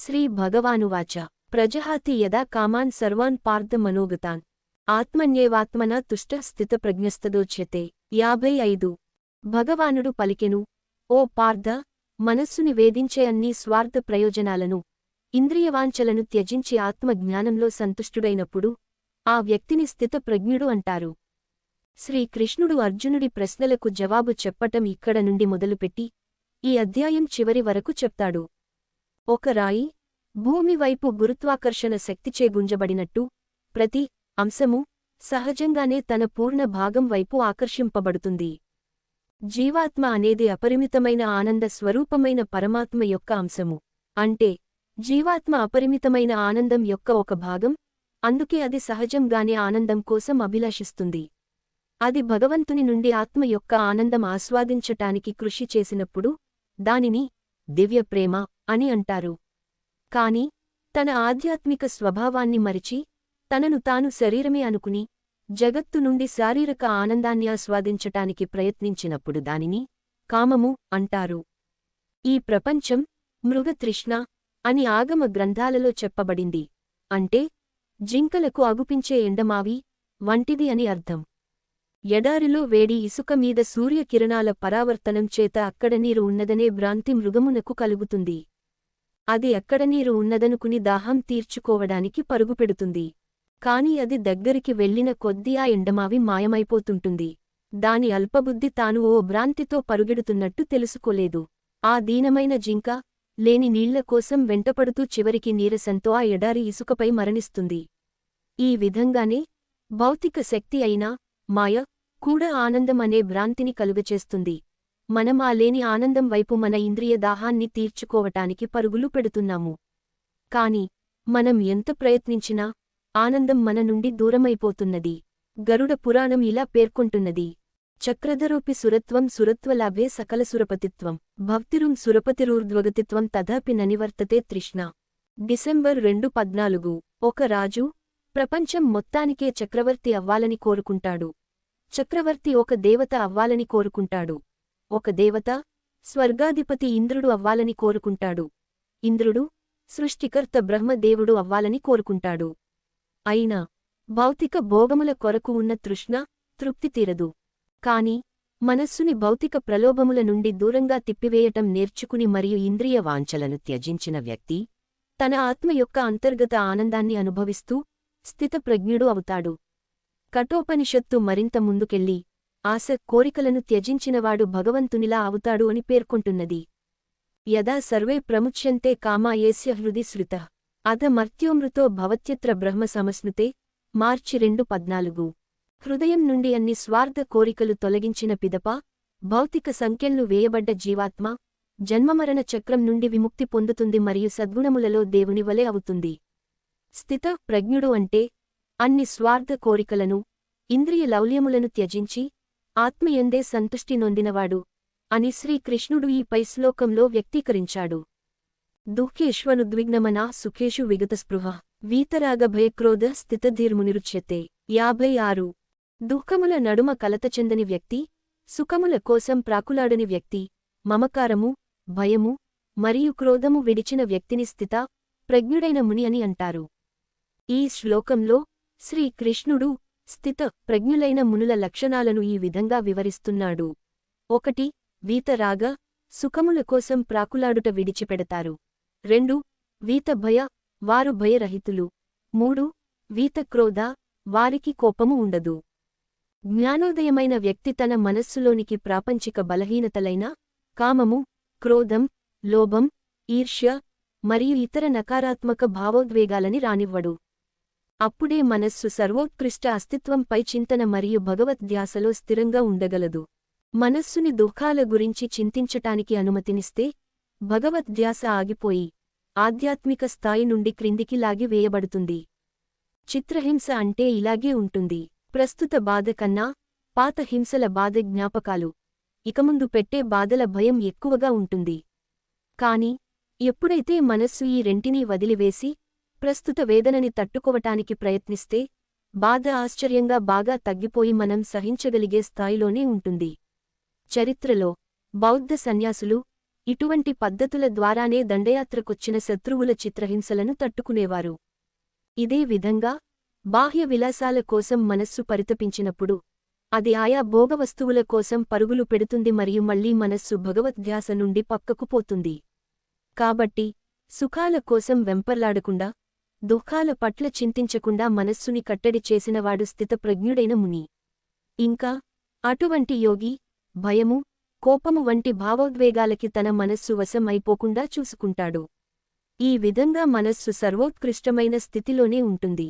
శ్రీ భగవానువాచ. ప్రజహాతి యదా కామాన్ సర్వాన్ పార్థ మనోగతాన్. ఆత్మన్యేవాత్మన తుష్ట స్థిత ప్రజ్ఞస్తదోచ్యతే యాభై ఐదు. భగవానుడు పలికెను ఓ పార్థ మనస్సుని వేధించే అన్ని స్వార్థ ప్రయోజనాలను ఇంద్రియవాంఛలను త్యజించి ఆత్మజ్ఞానంలో సంతుష్టుడైనప్పుడు ఆ వ్యక్తిని స్థితప్రజ్ఞుడు అంటారు. శ్రీకృష్ణుడు అర్జునుడి ప్రశ్నలకు జవాబు చెప్పటం ఇక్కడ నుండి మొదలుపెట్టి ఈ అధ్యాయం చివరి వరకు చెప్తాడు. ఒక రాయి భూమి వైపు గురుత్వాకర్షణ శక్తిచే గుంజబడినట్టు ప్రతి అంశము సహజంగానే తన పూర్ణ భాగం వైపు ఆకర్షింపబడుతుంది. జీవాత్మ అనేది అపరిమితమైన ఆనంద స్వరూపమైన పరమాత్మ యొక్క అంశము. అంటే జీవాత్మ అపరిమితమైన ఆనందం యొక్క ఒక భాగం అందుకే అది సహజంగానే ఆనందం కోసం అభిలాషిస్తుంది. అది భగవంతుని నుండి ఆత్మ యొక్క ఆనందం ఆస్వాదించటానికి కృషి చేసినప్పుడు దానిని దివ్య ప్రేమ అని అంటారు. కాని తన ఆధ్యాత్మిక స్వభావాన్ని మరిచి తనను తాను శరీరమే అనుకుని జగత్తు నుండి శారీరక ఆనందాన్ని ఆస్వాదించటానికి ప్రయత్నించినప్పుడు దానిని కామము అంటారు. ఈ ప్రపంచం మృగతృష్ణ అని ఆగమ గ్రంథాలలో చెప్పబడింది. అంటే జింకలకు అగుపించే ఎండమావి వంటిది అని అర్థం. ఎడారిలో వేడి ఇసుక మీద సూర్యకిరణాల పరావర్తనం చేత అక్కడ నీరు ఉన్నదనే భ్రాంతి మృగమునకు కలుగుతుంది. అది ఎక్కడ నీరు ఉన్నదనుకుని దాహం తీర్చుకోవడానికి పరుగుపెడుతుంది. కాని అది దగ్గరికి వెళ్ళిన కొద్దీ ఆ ఎండమావి మాయమైపోతుంటుంది. దాని అల్పబుద్ధి తాను ఓ భ్రాంతితో పరుగెడుతున్నట్టు తెలుసుకోలేదు. ఆ దీనమైన జింక లేని నీళ్ళ కోసం వెంటపడుతూ చివరికి నీరసంతో ఆ ఎడారి ఇసుకపై మరణిస్తుంది. ఈ విధంగానే భౌతిక శక్తి అయినా మాయ కూడా ఆనందం అనే భ్రాంతిని కలుగచేస్తుంది. మనం ఆ లేని ఆనందం వైపు మన ఇంద్రియ దాహాన్ని తీర్చుకోవటానికి పరుగులు పెడుతున్నాము. కాని మనం ఎంత ప్రయత్నించినా ఆనందం మన నుండి దూరమైపోతున్నది. గరుడ పురాణం ఇలా పేర్కొంటున్నది. చక్రధరోపి సురత్వం సురత్వలాభే సకల సురపతిత్వం. భక్తిరుం సురపతిరూర్ధ్వగతిత్వం తథాపి ననివర్తతే తృష్ణ. డిసెంబర్ రెండు పద్నాలుగు. ఒక రాజు ప్రపంచం మొత్తానికే చక్రవర్తి అవ్వాలని కోరుకుంటాడు. చక్రవర్తి ఒక దేవత అవ్వాలని కోరుకుంటాడు. ఒక దేవత స్వర్గాధిపతి ఇంద్రుడు అవ్వాలని కోరుకుంటాడు. ఇంద్రుడు సృష్టికర్త బ్రహ్మదేవుడు అవ్వాలని కోరుకుంటాడు. అయినా భౌతిక భోగముల కొరకు ఉన్న తృష్ణ తృప్తి తీరదు. కాని మనస్సుని భౌతిక ప్రలోభముల నుండి దూరంగా తిప్పివేయటం నేర్చుకుని మరియు ఇంద్రియ వాంఛలను త్యజించిన వ్యక్తి తన ఆత్మ యొక్క అంతర్గత ఆనందాన్ని అనుభవిస్తూ స్థితప్రజ్ఞుడు అవుతాడు. కఠోపనిషత్తు మరింత ముందుకెళ్ళి ఆశ కోరికలను త్యజించినవాడు భగవంతునిలా అవుతాడు అని పేర్కొంటున్నది. యదా సర్వే ప్రముచ్యంతే కామా ఏస్య హృది శృత. అధ మర్త్యోమృతో భవత్యత్ర బ్రహ్మ సమస్నుతే. మార్చి రెండు పద్నాలుగు. హృదయం నుండి అన్ని స్వార్థ కోరికలు తొలగించిన పిదప భౌతిక సంఖ్యలు వేయబడ్డ జీవాత్మ జన్మమరణ చక్రం నుండి విముక్తి పొందుతుంది మరియు సద్గుణములలో దేవుని వలె అవుతుంది. స్థిత ప్రజ్ఞుడు అంటే అన్ని స్వార్థ కోరికలను ఇంద్రియ లౌల్యములను త్యజించి ఆత్మయందే సంతుష్టి నొందినవాడు అని శ్రీకృష్ణుడు ఈ పై శ్లోకంలో వ్యక్తీకరించాడు. దుఃఖేష్వనుద్విగ్నమనా సుఖేషు విగతస్పృహ వీతరాగభయక్రోధ స్థితధీర్మునిరుచ్యతే. యాభై ఆరు. దుఃఖముల నడుమ కలత చెందని వ్యక్తి సుఖముల కోసం ప్రాకులాడని వ్యక్తి మమకారము భయము మరియు క్రోధము విడిచిన వ్యక్తిని స్థిత ప్రజ్ఞుడైన ముని అని అంటారు. ఈ శ్లోకంలో శ్రీకృష్ణుడు స్థిత ప్రజ్ఞులైన మునుల లక్షణాలను ఈ విధంగా వివరిస్తున్నాడు. ఒకటి వీతరాగ సుఖముల కోసం ప్రాకులాడుట విడిచిపెడతారు. రెండు వీత భయ వారు భయరహితులు. మూడు వీత క్రోధ వారికి కోపము ఉండదు. జ్ఞానోదయమైన వ్యక్తి తన మనస్సులోనికి ప్రాపంచిక బలహీనతలైన కామము క్రోధం లోభం ఈర్ష్య మరియు ఇతర నకారాత్మక భావోద్వేగాలని రానివ్వడు. అప్పుడే మనస్సు సర్వోత్కృష్ట అస్తిత్వంపై చింతన మరియు భగవద్ధ్యాసలో స్థిరంగా ఉండగలదు. మనస్సుని దుఃఖాల గురించి చింతించటానికి అనుమతినిస్తే భగవద్ధ్యాస ఆగిపోయి ఆధ్యాత్మిక స్థాయి నుండి క్రిందికి లాగి వేయబడుతుంది. చిత్రహింస అంటే ఇలాగే ఉంటుంది. ప్రస్తుత బాధ కన్నా పాత హింసల బాధ జ్ఞాపకాలు. ఇకముందు పెట్టే బాధల భయం ఎక్కువగా ఉంటుంది. కాని ఎప్పుడైతే మనస్సు ఈ రెంటినీ వదిలివేసి ప్రస్తుత వేదనని తట్టుకోవటానికి ప్రయత్నిస్తే బాధ ఆశ్చర్యంగా బాగా తగ్గిపోయి మనం సహించగలిగే స్థాయిలోనే ఉంటుంది. చరిత్రలో బౌద్ధ సన్యాసులు ఇటువంటి పద్ధతుల ద్వారానే దండయాత్రకొచ్చిన శత్రువుల చిత్రహింసలను తట్టుకునేవారు. ఇదే విధంగా బాహ్య విలాసాల కోసం మనస్సు పరితపించినప్పుడు అది ఆయా భోగవస్తువుల కోసం పరుగులు పెడుతుంది మరియు మళ్ళీ మనస్సు భగవద్ధ్యాస నుండి పక్కకు పోతుంది. కాబట్టి సుఖాల కోసం వెంపర్లాడకుండా దుఃఖాల పట్ల చింతించకుండా మనస్సుని కట్టడి చేసినవాడు స్థితప్రజ్ఞుడైన ముని. ఇంకా అటువంటి యోగి భయము కోపము వంటి భావోద్వేగాలకి తన మనస్సు వశం అయిపోకుండా చూసుకుంటాడు. ఈ విధంగా మనస్సు సర్వోత్కృష్టమైన స్థితిలోనే ఉంటుంది.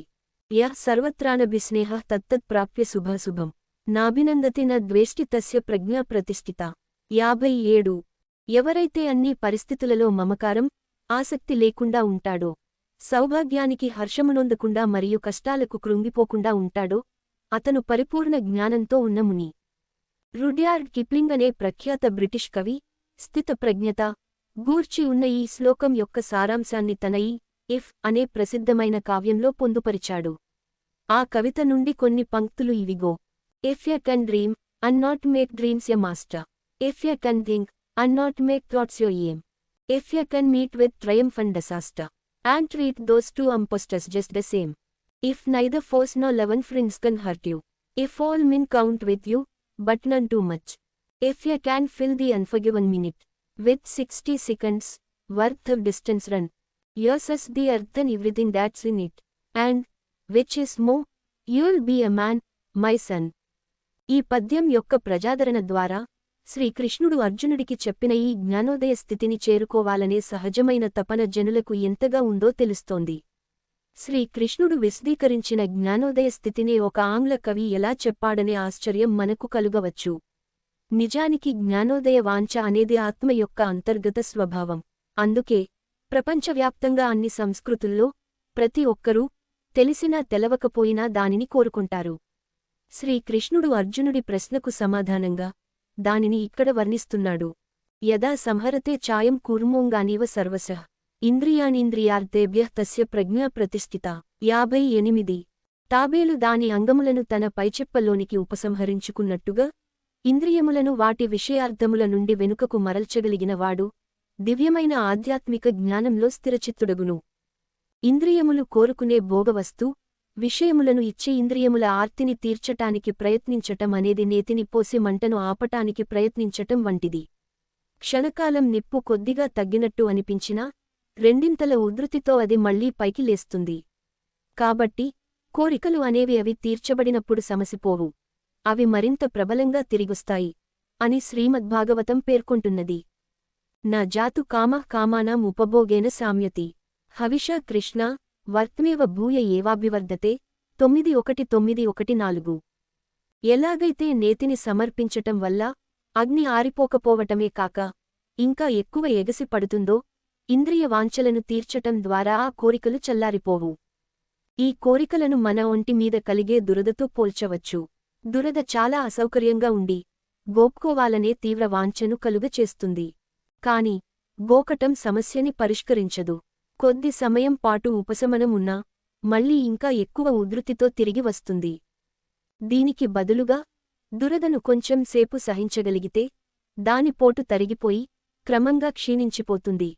యః సర్వత్రానభిస్నేహ తత్తత్ప్రాప్య శుభాశుభం. నాభినందతి న ద్వేష్టి తస్య ప్రజ్ఞా ప్రతిష్ఠిత. యాభై ఏడు. ఎవరైతే అన్ని పరిస్థితులలో మమకారం ఆసక్తి లేకుండా ఉంటాడో సౌభాగ్యానికి హర్షమునొందకుండా మరియు కష్టాలకు కృంగిపోకుండా ఉంటాడో అతను పరిపూర్ణ జ్ఞానంతో ఉన్న ముని. రుడ్యార్డ్ కిప్లింగ్ అనే ప్రఖ్యాత బ్రిటిష్ కవి స్థితప్రజ్ఞత గూర్చి ఉన్న ఈ శ్లోకం యొక్క సారాంశాన్ని తన ఈ ఇఫ్ అనే ప్రసిద్ధమైన కావ్యంలో పొందుపరిచాడు. ఆ కవిత నుండి కొన్ని పంక్తులు ఇవిగో. If you can dream and not make dreams a master. If you can think and not make thoughts your aim. If you can meet with triumph and disaster. And treat those two impostors just the same if neither foes nor loving friends can hurt you if all men count with you but none too much if you can fill the unforgiving minute with 60 seconds worth of distance run. Yours is the earth and everything that's in it. And, which is more, you'll be a man, my son. ఈ పద్యం యొక్క ప్రజాదరణ ద్వారా శ్రీకృష్ణుడు అర్జునుడికి చెప్పిన ఈ జ్ఞానోదయ స్థితిని చేరుకోవాలనే సహజమైన తపన జనులకు ఎంతగా ఉందో తెలుస్తోంది. శ్రీకృష్ణుడు విశదీకరించిన జ్ఞానోదయ స్థితినే ఒక ఆంగ్ల కవి ఎలా చెప్పాడనే ఆశ్చర్యం మనకు కలుగవచ్చు. నిజానికి జ్ఞానోదయ వాంఛ అనేది ఆత్మ యొక్క అంతర్గత స్వభావం. అందుకే ప్రపంచవ్యాప్తంగా అన్ని సంస్కృతుల్లో ప్రతి ఒక్కరూ తెలిసినా తెలవకపోయినా దానిని కోరుకుంటారు. శ్రీకృష్ణుడు అర్జునుడి ప్రశ్నకు సమాధానంగా దానిని ఇక్కడ వర్ణిస్తున్నాడు. యదా సంహరతే చాయం కూర్మోంగానీవ సర్వశః. ఇంద్రియాణీంద్రియార్థేభ్య తస్య ప్రజ్ఞా ప్రతిష్ఠిత. యాభై ఎనిమిది. తాబేలు దాని అంగములను తన పైచెప్పలోనికి ఉపసంహరించుకున్నట్టుగా ఇంద్రియములను వాటి విషయార్థముల నుండి వెనుకకు మరల్చగలిగినవాడు దివ్యమైన ఆధ్యాత్మిక జ్ఞానంలో స్థిరచిత్తుడగును. ఇంద్రియములు కోరుకునే భోగవస్తు విషయములను ఇచ్చే ఇంద్రియముల ఆర్తిని తీర్చటానికి ప్రయత్నించటం అనేది నేతిని పోసి మంటను ఆపటానికి ప్రయత్నించటం వంటిది. క్షణకాలం నిప్పు కొద్దిగా తగ్గినట్టు అనిపించినా రెండింతల ఉధృతితో అది మళ్ళీ పైకి లేస్తుంది. కాబట్టి కోరికలు అనేవి అవి తీర్చబడినప్పుడు సమసిపోవు. అవి మరింత ప్రబలంగా తిరిగొస్తాయి అని శ్రీమద్భాగవతం పేర్కొంటున్నది. నా జాతు కామ కామానాం ఉపభోగేన సామ్యతి. హవిష కృష్ణ వర్త్మేవ భూయ ఏవాభివర్ధతే తొమ్మిది ఒకటి తొమ్మిది ఒకటి నాలుగు. ఎలాగైతే నేతిని సమర్పించటం వల్ల అగ్ని ఆరిపోకపోవటమే కాక ఇంకా ఎక్కువ ఎగసి పడుతుందో ఇంద్రియ వాంఛలను తీర్చటం ద్వారా ఆ కోరికలు చల్లారిపోవు. ఈ కోరికలను మన ఒంటి మీద కలిగే దురదతో పోల్చవచ్చు. దురద చాలా అసౌకర్యంగా ఉండి గోక్కోవాలనే తీవ్ర వాంఛను కలుగచేస్తుంది. కాని గోకటం సమస్యని పరిష్కరించదు. కొద్ది సమయం పాటు ఉపశమనం ఉన్నా మళ్ళీ ఇంకా ఎక్కువ ఉధృతితో తిరిగి వస్తుంది. దీనికి బదులుగా దురదను కొంచెం సేపు సహించగలిగితే దాని పోటు తరిగిపోయి క్రమంగా క్షీణించిపోతుంది.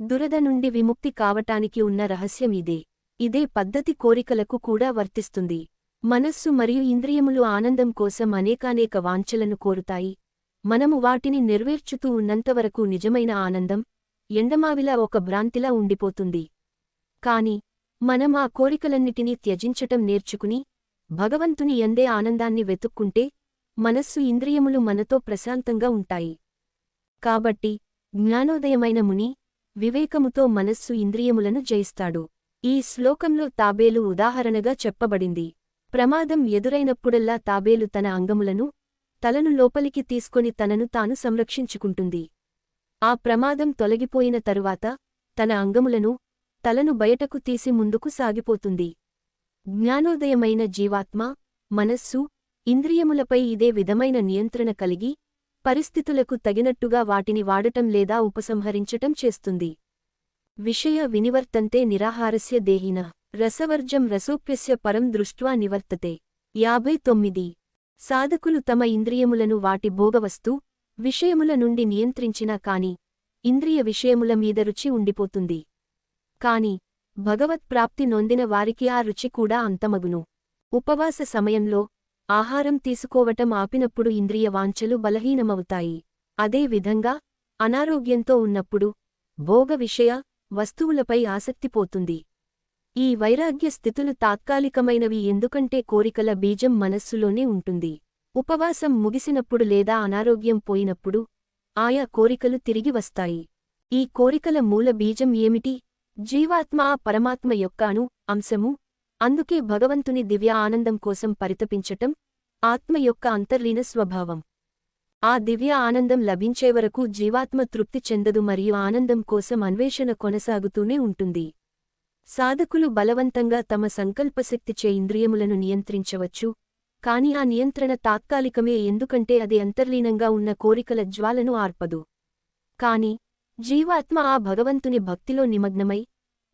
దురద నుండి విముక్తి కావటానికి ఉన్న రహస్యం ఇదే. ఇదే పద్ధతి కోరికలకు కూడా వర్తిస్తుంది. మనస్సు మరియు ఇంద్రియములు ఆనందం కోసం అనేకానేక వాంఛలను కోరుతాయి. మనము వాటిని నెరవేర్చుతూ ఉన్నంతవరకు నిజమైన ఆనందం ఎండమావిలా ఒక భ్రాంతిలా ఉండిపోతుంది. కాని మనం ఆ కోరికలన్నిటినీ త్యజించటం నేర్చుకుని భగవంతుని ఎందే ఆనందాన్ని వెతుక్కుంటే మనస్సు ఇంద్రియములు మనతో ప్రశాంతంగా ఉంటాయి. కాబట్టి జ్ఞానోదయమైన ముని వివేకముతో మనస్సు ఇంద్రియములను జయిస్తాడు. ఈ శ్లోకంలో తాబేలు ఉదాహరణగా చెప్పబడింది. ప్రమాదం ఎదురైనప్పుడల్లా తాబేలు తన అంగములను తలను లోపలికి తీసుకొని తనను తాను సంరక్షించుకుంటుంది. ఆ ప్రమాదం తొలగిపోయిన తరువాత తన అంగములను తలను బయటకు తీసి ముందుకు సాగిపోతుంది. జ్ఞానోదయమైన జీవాత్మ మనస్సు ఇంద్రియములపై ఇదే విధమైన నియంత్రణ కలిగి పరిస్థితులకు తగినట్టుగా వాటిని వాడటం లేదా ఉపసంహరించటం చేస్తుంది. విషయ వినివర్తంతే నిరాహారస్య దేహిన రసవర్జం రసోప్యస్య పరం దృష్ట్వా నివర్తతే. యాభై తొమ్మిది. సాధకులు తమ ఇంద్రియములను వాటి భోగవస్తు విషయముల నుండి నియంత్రించినా కాని ఇంద్రియ విషయముల మీద రుచి ఉండిపోతుంది. కాని భగవత్ ప్రాప్తి నొందిన వారికి ఆ రుచి కూడా అంతమగును. ఉపవాస సమయంలో ఆహారం తీసుకోవటం ఆపినప్పుడు ఇంద్రియ వాంఛలు బలహీనమవుతాయి. అదే విధంగా అనారోగ్యంతో ఉన్నప్పుడు భోగ విషయ వస్తువులపై ఆసక్తిపోతుంది ఈ వైరాగ్య స్థితులు తాత్కాలికమైనవి ఎందుకంటే కోరికల బీజం మనస్సులోనే ఉంటుంది. ఉపవాసం ముగిసినప్పుడు లేదా అనారోగ్యం పోయినప్పుడు ఆయా కోరికలు తిరిగి వస్తాయి. ఈ కోరికల మూల బీజం ఏమిటి? జీవాత్మ ఆ పరమాత్మ యొక్క అణు అంశము. అందుకే భగవంతుని దివ్య ఆనందం కోసం పరితపించటం ఆత్మ యొక్క అంతర్లీన స్వభావం. ఆ దివ్య ఆనందం లభించే వరకు జీవాత్మ తృప్తి చెందదు మరియు ఆనందం కోసం అన్వేషణ కొనసాగుతూనే ఉంటుంది. సాధకులు బలవంతంగా తమ సంకల్పశక్తిచే ఇంద్రియములను నియంత్రించవచ్చు. కాని ఆ నియంత్రణ తాత్కాలికమే ఎందుకంటే అది అంతర్లీనంగా ఉన్న కోరికల జ్వాలను ఆర్పదు. కాని జీవాత్మ ఆ భగవంతుని భక్తిలో నిమగ్నమై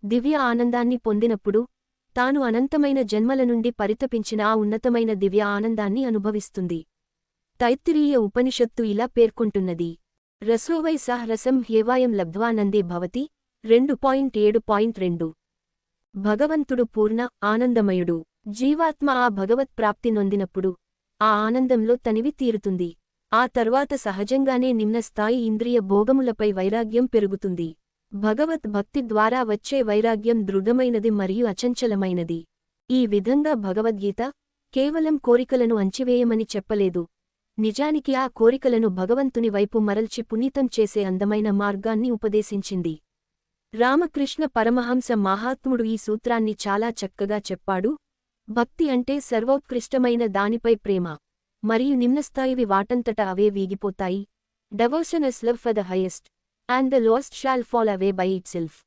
దివ్య ఆనందాన్ని పొందినప్పుడు తాను అనంతమైన జన్మల నుండి పరితపించిన ఆ ఉన్నతమైన దివ్య ఆనందాన్ని అనుభవిస్తుంది. తైత్తిరీయ ఉపనిషత్తు ఇలా పేర్కొంటున్నది. రసోవై సహ రసం హ్యేవాయం లబ్ధ్వానందే భవతి రెండు పాయింట్ ఏడు పాయింట్ రెండు. భగవంతుడు పూర్ణ ఆనందమయుడు. జీవాత్మ ఆ భగవత్ ప్రాప్తి నొందినప్పుడు ఆ ఆనందంలో తనివి తీరుతుంది. ఆ తర్వాత సహజంగానే నిమ్న స్థాయి ఇంద్రియ భోగములపై వైరాగ్యం పెరుగుతుంది. భగవత్ భక్తి ద్వారా వచ్చే వైరాగ్యం దృఢమైనది మరియు అచంచలమైనది. ఈ విధంగా భగవద్గీత కేవలం కోరికలను అంచివేయమని చెప్పలేదు. నిజానికి ఆ కోరికలను భగవంతుని వైపు మరల్చి పునీతం చేసే అందమైన మార్గాన్ని ఉపదేశించింది. రామకృష్ణ పరమహంస మహాత్ముడు ఈ సూత్రాన్ని చాలా చక్కగా చెప్పాడు. భక్తి అంటే సర్వోత్కృష్టమైన దానిపై ప్రేమ. మరియు నిమ్నస్థాయివి వాటంతట అవే వీగిపోతాయి. Devotions love for the highest and the lowest shall fall away by itself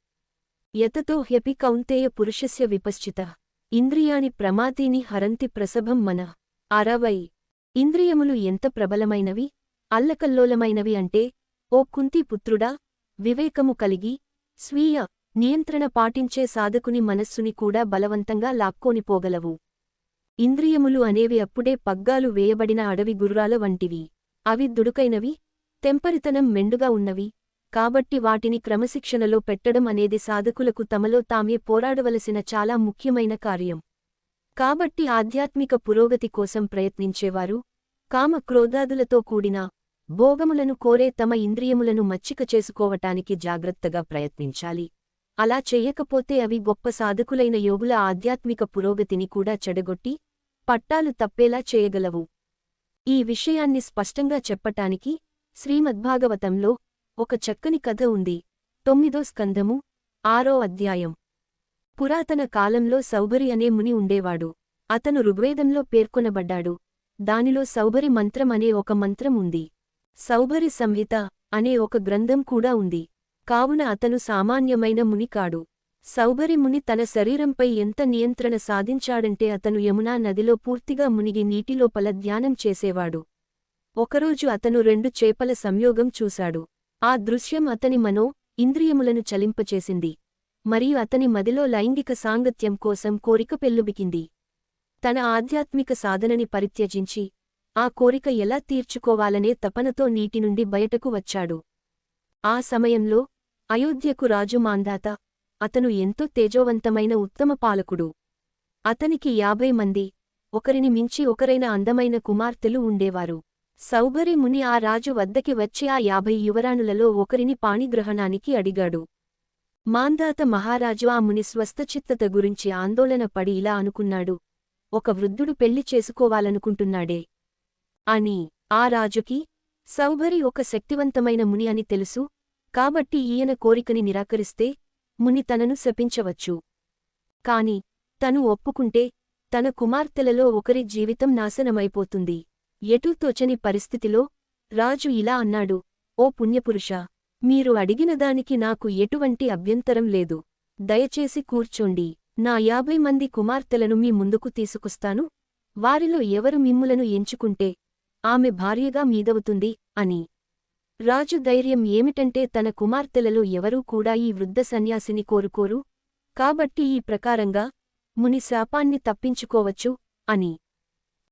యతతో హ్యపి కౌంతేయ పురుషస్య విపశ్చిత. ఇంద్రియాని ప్రమాతీని హరంతి ప్రసభం మన. అరవై. ఇంద్రియములు ఎంత ప్రబలమైనవి? అల్లకల్లోలమైనవి అంటే ఓ కుంతి పుత్రుడా వివేకము కలిగి స్వీయ నియంత్రణ పాటించే సాధకుని మనస్సుని కూడా బలవంతంగా లాక్కోనిపోగలవు. ఇంద్రియములు అనేవి అప్పుడే పగ్గాలు వేయబడిన అడవి గుర్రాల వంటివి. అవి దుడుకైనవి తెంపరితనం మెండుగా ఉన్నవి. కాబట్టి వాటిని క్రమశిక్షణలో పెట్టడం అనేది సాధకులకు తమలో తామే పోరాడవలసిన చాలా ముఖ్యమైన కార్యం. కాబట్టి ఆధ్యాత్మిక పురోగతి కోసం ప్రయత్నించేవారు కామ క్రోధాదులతో కూడిన భోగములను కోరే తమ ఇంద్రియములను మచ్చిక చేసుకోవటానికి జాగ్రత్తగా ప్రయత్నించాలి. అలా చెయ్యకపోతే అవి గొప్ప సాధకులైన యోగుల ఆధ్యాత్మిక పురోగతిని కూడా చెడగొట్టి పట్టాలు తప్పేలా చేయగలవు. ఈ విషయాన్ని స్పష్టంగా చెప్పటానికి శ్రీమద్భాగవతంలో ఒక చక్కని కథ ఉంది. తొమ్మిదో స్కంధము ఆరో అధ్యాయం. పురాతన కాలంలో సౌభరి అనే ముని ఉండేవాడు. అతను ఋగ్వేదంలో పేర్కొనబడ్డాడు. దానిలో సౌభరి మంత్రం అనే ఒక మంత్రం ఉంది. సౌభరి సంహిత అనే ఒక గ్రంథం కూడా ఉంది. కావున అతను సామాన్యమైన ముని కాడు సౌభరి ముని తన శరీరంపై ఎంత నియంత్రణ సాధించాడంటే అతను యమునా నదిలో పూర్తిగా మునిగి నీటిలోపల ధ్యానం చేసేవాడు. ఒకరోజు అతను రెండు చేపల సంయోగం చూశాడు. ఆ దృశ్యం అతని మనో ఇంద్రియములను చలింపచేసింది. మరియు అతని మదిలో లైంగిక సాంగత్యం కోసం కోరిక పెల్లుబికింది. తన ఆధ్యాత్మిక సాధనని పరిత్యజించి ఆ కోరిక ఎలా తీర్చుకోవాలనే తపనతో నీటి నుండి బయటకు వచ్చాడు. ఆ సమయంలో అయోధ్యకు రాజు మాందాత. అతను ఎంతో తేజోవంతమైన ఉత్తమ పాలకుడు. అతనికి యాభై మంది ఒకరిని మించి ఒకరైన అందమైన కుమార్తెలు ఉండేవారు. సౌభరి ముని ఆ రాజు వద్దకి వచ్చి ఆ యాభై యువరాణులలో ఒకరిని పాణిగ్రహణానికి అడిగాడు. మాందాత మహారాజు ఆ ముని స్వస్థచిత్తత గురించి ఆందోళన పడి ఇలా అనుకున్నాడు. ఒక వృద్ధుడు పెళ్ళి చేసుకోవాలనుకుంటున్నాడే. అని ఆ రాజుకి సౌభరి ఒక శక్తివంతమైన ముని అని తెలుసు కాబట్టి ఈయన కోరికని నిరాకరిస్తే ముని తనను శపించవచ్చు. కాని తను ఒప్పుకుంటే తన కుమార్తెలలో ఒకరి జీవితం నాశనమైపోతుంది. ఎటూ తోచని పరిస్థితిలో రాజు ఇలా అన్నాడు ఓ పుణ్యపురుష మీరు అడిగినదానికి నాకు ఎటువంటి అభ్యంతరం లేదు. దయచేసి కూర్చోండి. నా యాభై మంది కుమార్తెలను మీ ముందుకు తీసుకొస్తాను. వారిలో ఎవరు మిమ్ములను ఎంచుకుంటే ఆమె భార్యగా మీదవుతుంది అని. రాజు ధైర్యం ఏమిటంటే తన కుమార్తెలలో ఎవరూ కూడా ఈ వృద్ధ సన్యాసిని కోరుకోరు. కాబట్టి ఈ ప్రకారంగా ముని శాపాన్ని తప్పించుకోవచ్చు అని.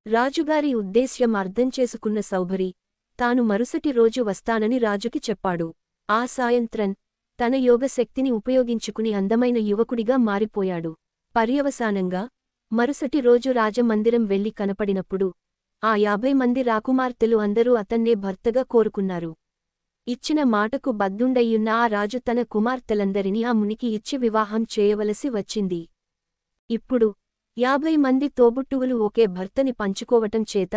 రాజుగారి ఉద్దేశ్యం అర్థం చేసుకున్న సౌభరి తాను మరుసటి రోజు వస్తానని రాజుకి చెప్పాడు. ఆ సాయంత్రం తన యోగశక్తిని ఉపయోగించుకుని అందమైన యువకుడిగా మారిపోయాడు. పర్యవసానంగా మరుసటి రోజు రాజమందిరం వెళ్ళి కనపడినప్పుడు ఆ యాభై మంది రాకుమార్తెలు అందరూ అతన్నే భర్తగా కోరుకున్నారు. ఇచ్చిన మాటకు బద్దుండయ్యున్న ఆ రాజు తన కుమార్తెలందరినీ ఆ మునికి ఇచ్చి వివాహం చేయవలసి వచ్చింది. ఇప్పుడు యాభై మంది తోబుట్టువులు ఒకే భర్తని పంచుకోవటం చేత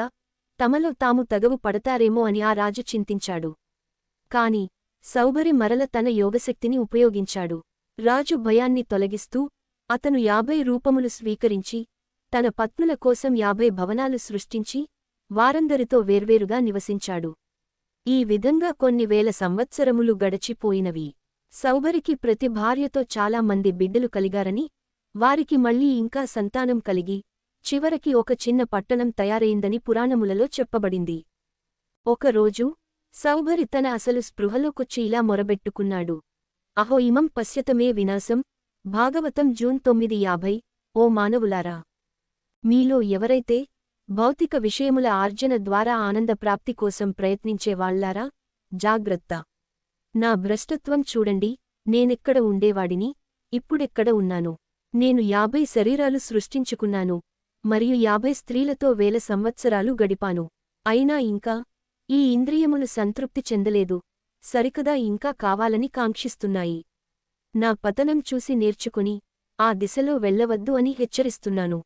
తమలో తాము తగవు పడతారేమో అని ఆ రాజు చింతించాడు. కాని సౌభరి మరల తన యోగశక్తిని ఉపయోగించాడు. రాజు భయాన్ని తొలగిస్తూ అతను యాభై రూపములు స్వీకరించి తన పత్నుల కోసం యాభై భవనాలు సృష్టించి వారందరితో వేర్వేరుగా నివసించాడు. ఈ విధంగా కొన్ని వేల సంవత్సరములు గడచిపోయినవి. సౌబరికి ప్రతి భార్యతో చాలా మంది బిడ్డలు కలిగారని వారికి మళ్ళీ ఇంకా సంతానం కలిగి చివరికి ఒక చిన్న పట్టణం తయారైందని పురాణములలో చెప్పబడింది. ఒకరోజు సౌభరి తన అసలు స్పృహలోకొచ్చి ఇలా మొరబెట్టుకున్నాడు. అహో ఇమం పశ్యతమే వినాశం. భాగవతం జూన్ తొమ్మిది యాభై. ఓ మానవులారా! మీలో ఎవరైతే భౌతిక విషయముల ఆర్జన ద్వారా ఆనంద ప్రాప్తి కోసం ప్రయత్నించేవాళ్ళారా జాగ్రత్త. నా భ్రష్టత్వం చూడండి నేనెక్కడ ఉండేవాడిని ఇప్పుడెక్కడ ఉన్నాను? నేను యాభై శరీరాలు సృష్టించుకున్నాను మరియు యాభై స్త్రీలతో వేల సంవత్సరాలు గడిపాను. అయినా ఇంకా ఈ ఇంద్రియములు సంతృప్తి చెందలేదు సరికదా ఇంకా కావాలని కాంక్షిస్తున్నాయి. నా పతనం చూసి నేర్చుకుని ఆ దిశలో వెళ్ళవద్దు అని హెచ్చరిస్తున్నాను.